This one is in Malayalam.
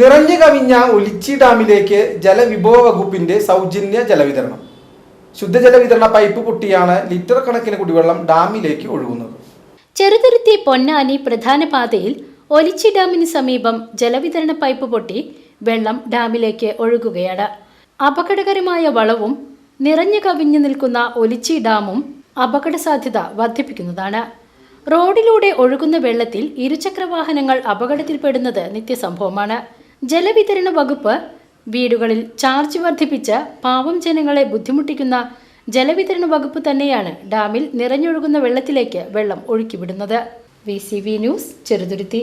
നിറഞ്ഞു കവിഞ്ഞ ഒലിച്ചി ഡാമിലേക്ക് ജലവിഭവ വകുപ്പിന്റെ സൗജന്യ ജലവിതരണം. ശുദ്ധജല വിതരണ പൈപ്പ് പൊട്ടിയാണ് ലിറ്റർ കണക്കിന് കുടിവെള്ളം ഡാമിലേക്ക് ഒഴുകുന്നത്. ചെറുതുരുത്തി പൊന്നാനി പ്രധാന പാതയിൽ ഒലിച്ചി ഡാമിന് സമീപം ജലവിതരണ പൈപ്പ് പൊട്ടി വെള്ളം ഡാമിലേക്ക് ഒഴുകുകയാണ്. അപകടകരമായ വളവും നിറഞ്ഞു കവിഞ്ഞു നിൽക്കുന്ന ഒലിച്ചി ഡാമും അപകട സാധ്യത വർദ്ധിപ്പിക്കുന്നതാണ്. റോഡിലൂടെ ഒഴുകുന്ന വെള്ളത്തിൽ ഇരുചക്രവാഹനങ്ങൾ അപകടത്തിൽപ്പെടുന്നത് നിത്യസംഭവമാണ്. ജലവിതരണ വകുപ്പ് വീടുകളിൽ ചാർജ് വർദ്ധിപ്പിച്ച് പാവം ജനങ്ങളെ ബുദ്ധിമുട്ടിക്കുന്ന ജലവിതരണ വകുപ്പ് തന്നെയാണ് ഡാമിൽ നിറഞ്ഞൊഴുകുന്ന വെള്ളത്തിലേക്ക് വെള്ളം ഒഴുക്കിവിടുന്നത്. V C V news Cheruthuruthy